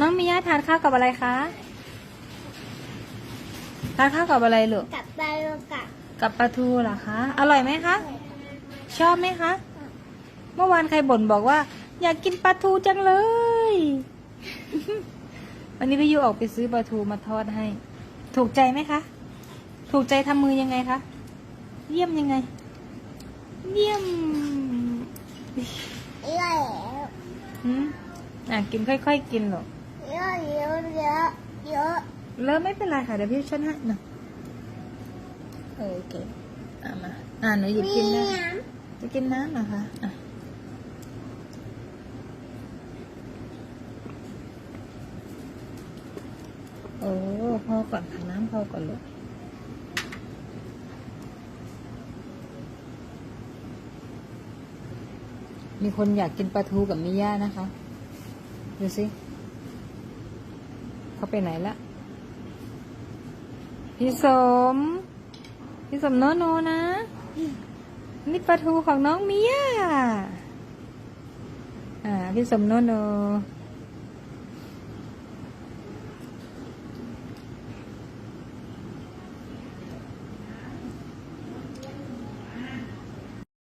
น้องมีย่าทานข้าวกับอะไรคะทานข้าวกับอะไรลูก กับปลาโลกะกับปลาทูเหรอคะ อร่อยไหมคะ ชอบไหมคะ เมื่อวานใครบ่นบอกว่า อยากกินปลาทูจังเลย วันนี้พี่ยูออกไปซื้อปลาทูมาทอดให้ ถูกใจไหมคะ ถูกใจทำมือยังไงคะ เยี่ยมยังไง เยี่ยมเยอะหืมอะกินค่อยๆกินหรอก เยอะเยอะเยอะเยอะเริ่มไม่เป็นไรค่ะเดี๋ยวพี่ช่วยให้นะโอเคอะมาอ่าหนูหยิบกินได้น้จะกินน้ำเหรอคะอะโอ้พอก่อนค่ะน้ำพอก่อนลูกมีคนอยากกินปลาทูกับมิย่านะคะ ดูสิ เขาไปไหนละพี่สม พี่สมโนโนนะ นี่ปลาทูของน้องเมียอ่า พี่สมโนโน